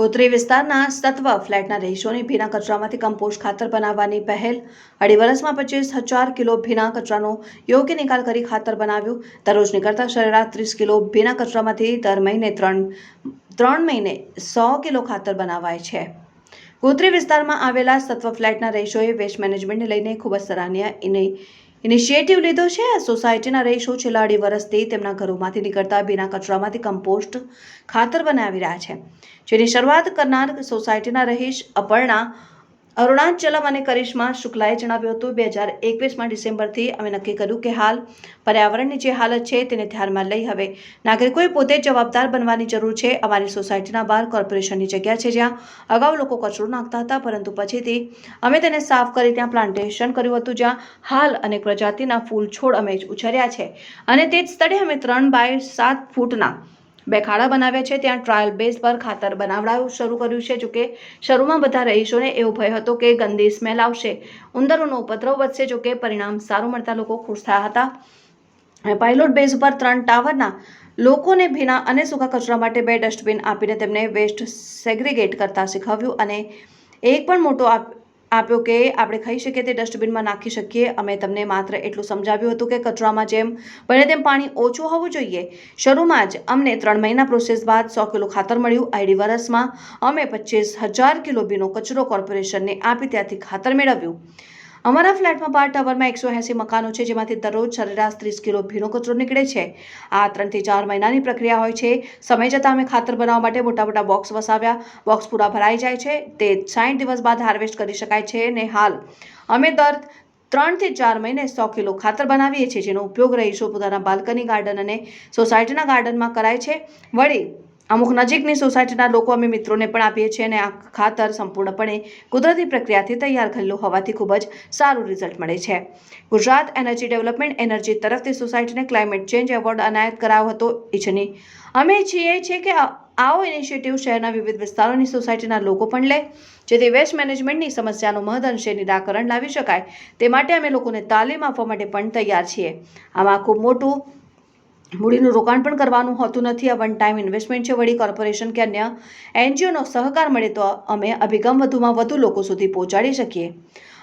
ગોત્રી વિસ્તારના સત્વ ફ્લેટના રહીશોની ભીના કચરામાંથી કમ્પોસ્ટ ખાતર બનાવવાની પહેલ. અઢી વર્ષમાં પચીસ હજાર કિલો ભીના કચરાનો યોગ્ય નિકાલ કરી ખાતર બનાવ્યું. દરરોજ નીકળતા સરેરાશ ત્રીસ કિલો ભીના કચરામાંથી દર મહિને ત્રણ ત્રણ મહિને સો કિલો ખાતર બનાવાય છે. ગોત્રી વિસ્તારમાં આવેલા સત્વ ફ્લેટના રહીશોએ વેસ્ટ મેનેજમેન્ટને લઈને ખૂબ જ સરાહનીય ઇને ઇનિશિયેટિવ લીધો છે. આ સોસાયટીના રહીશો છેલ્લા અઢી વર્ષથી તેમના ઘરોમાંથી નીકળતા ભીના કચરામાંથી કમ્પોસ્ટ ખાતર બનાવી રહ્યા છે. જેની શરૂઆત કરનાર સોસાયટીના રહીશ અપર્ણા અરુણાચલમ અને કરિશ્મા શુક્લાએ જણાવ્યું હતું, બે હજાર એકવીસમાં ડિસેમ્બરથી અમે નક્કી કર્યું કે હાલ પર્યાવરણની જે હાલત છે તેને ધ્યાનમાં લઈ હવે નાગરિકોએ પોતે જવાબદાર બનવાની જરૂર છે. અમારી સોસાયટીના બહાર કોર્પોરેશનની જગ્યા છે જ્યાં અગાઉ લોકો કચરો નાખતા હતા, પરંતુ પછીથી અમે તેને સાફ કરી ત્યાં પ્લાન્ટેશન કર્યું હતું, જ્યાં હાલ અનેક પ્રજાતિના ફૂલ છોડ અમે ઉછર્યા છે. અને તે જ સ્થળે અમે ત્રણ બાય સાત ફૂટના બે ખાડા બનાવ્યા છે. ત્યાં ટ્રાયલ બેઝ પર ખાતર બનાવડાવું શરૂ કર્યું છે. જોકે શરૂમાં બધા રહીશોને એવો ભય હતો કે ગંદી સ્મેલ આવશે. ઉંદરોનો ઉપદ્રવ વધશે. જોકે પરિણામ સારું મળતા લોકો ખુશ થયા હતા. પાયલોટ બેઝ ઉપર ત્રણ ટાવરના લોકોને ભીના અને સૂકા કચરા માટે બે ડસ્ટબિન આપીને તેમને વેસ્ટ સેગ્રીગેટ કરતા શીખવ્યું અને એક પણ મોટો આપ્યો કે આપણે ખાઈ શકીએ તે ડસ્ટબિનમાં નાખી શકીએ. અમે તમને માત્ર એટલું સમજાવ્યું હતું કે કચરામાં જેમ બને તેમ પાણી ઓછું હોવું જોઈએ. શરૂમાં જ અમને ત્રણ મહિના પ્રોસેસ બાદ સો કિલો ખાતર મળ્યું. આઈડી વર્ષમાં અમે પચીસ હજાર કિલો બીનો કચરો કોર્પોરેશનને આપી ત્યાંથી ખાતર મેળવ્યું. અમારા ફ્લેટમાં બાર ટાવરમાં એકસો એંસી મકાનો છે, જેમાંથી દરરોજ સરેરાશ ત્રીસ કિલો ભીનો કચરો નીકળે છે. આ ત્રણથી ચાર મહિનાની પ્રક્રિયા હોય છે. સમય જતાં અમે ખાતર બનાવવા માટે મોટા મોટા બોક્સ વસાવ્યા. બોક્સ પૂરા ભરાઈ જાય છે. તે સાઠ દિવસ બાદ હાર્વેસ્ટ કરી શકાય છે અને હાલ. અમે દર ત્રણથી ચાર મહિને સો કિલો ખાતર બનાવીએ છીએ, જેનો ઉપયોગ રહીશો પોતાના બાલ્કની ગાર્ડન અને સોસાયટીના ગાર્ડનમાં કરાય છે. વળી અમુક નજીકની સોસાયટીના લોકો અમે મિત્રોને પણ આપીએ છીએ અને આ ખાતર સંપૂર્ણપણે કુદરતી પ્રક્રિયાથી તૈયાર કરેલું હોવાથી ખૂબ જ સારું રિઝલ્ટ મળે છે. ગુજરાત એનર્જી ડેવલપમેન્ટ એનર્જી તરફથી સોસાયટીને ક્લાઇમેટ ચેન્જ એવોર્ડ અનાયત કરાયો હતો. ઇચ્છની અમે ઈચ્છીએ છીએ કે આવો ઇનિશિયેટિવ શહેરના વિવિધ વિસ્તારોની સોસાયટીના લોકો પણ લે, જેથી વેસ્ટ મેનેજમેન્ટની સમસ્યાનું મહદઅંશે નિરાકરણ લાવી શકાય. તે માટે અમે લોકોને તાલીમ આપવા માટે પણ તૈયાર છીએ. આમાં ખૂબ મોટું મૂડીનું રોકાણ પણ કરવાનું હોતું નથી. આ વન ટાઈમ ઇન્વેસ્ટમેન્ટ છે. વળી કોર્પોરેશન કે અન્ય એનજીઓનો સહકાર મળે તો અમે અભિગમ વધુમાં વધુ લોકો સુધી પહોંચાડી શકીએ.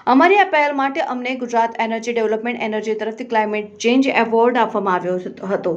અમારી આ પહેલ માટે અમને ગુજરાત એનર્જી ડેવલપમેન્ટ એનર્જી તરફથી ક્લાઇમેટ ચેન્જ એવોર્ડ આપવામાં આવ્યો હતો.